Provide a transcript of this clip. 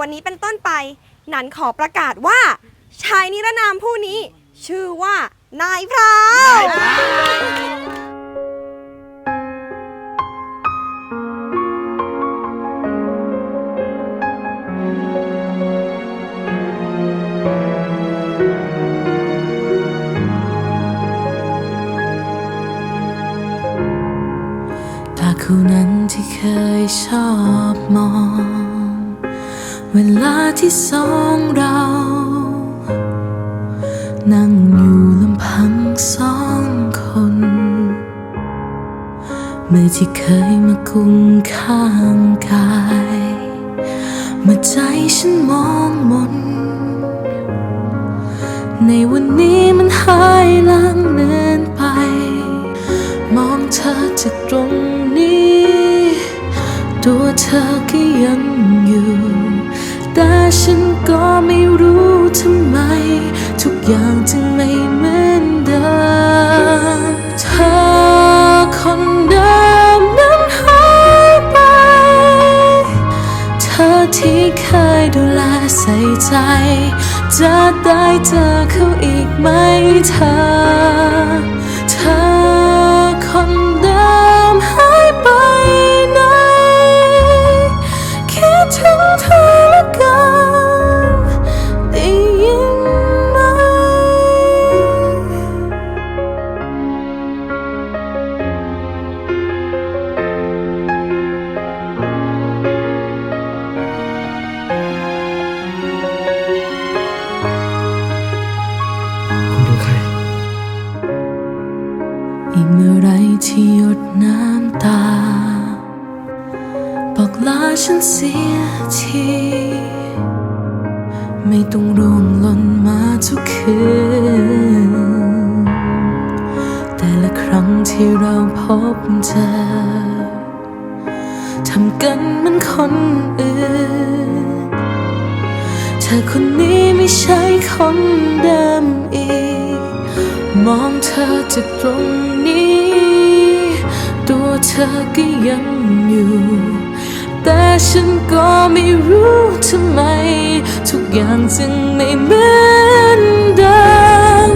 วันนี้เป็นต้นไป นันขอประกาศว่า ชายนิรนามผู้นี้ ชื่อว่านายพราวูนั้นที่เคยชอบมอง เวลาที่สองเรา นั่งอยู่ลำพังสองคนเมื่อที่เคยมากุมข้างกาย เมื่อใจฉันมองมน ในวันนี้มันหายลางเนินไป มองเธอจากตรงนี้ ตัวเธอก็ยังอยู่ แต่ฉันก็ไม่รู้ทำไม ทุกอย่างจึงไม่เหมือนเดิมเธอคนเดิมนั้นหายไป เธอที่เคยดูแลใส่ใจ จะได้เจอเขาอีกไหมเธอ เธอ เมื่อไรที่หยดน้ำตา บอกลาฉันเสียที ไม่ต้องร่วงหล่นมาทุกคืน แต่ละครั้งที่เราพบเจอทำกันเหมันคนอื่น เธอคนนี้ไม่ใช่คนเดิมอีก มองเธอจากตรงนี้ ตัวเธอก็ยังอยู่ แต่ฉันก็ไม่รู้ทำไม ทุกอย่างจึงไม่เหมือนเดิม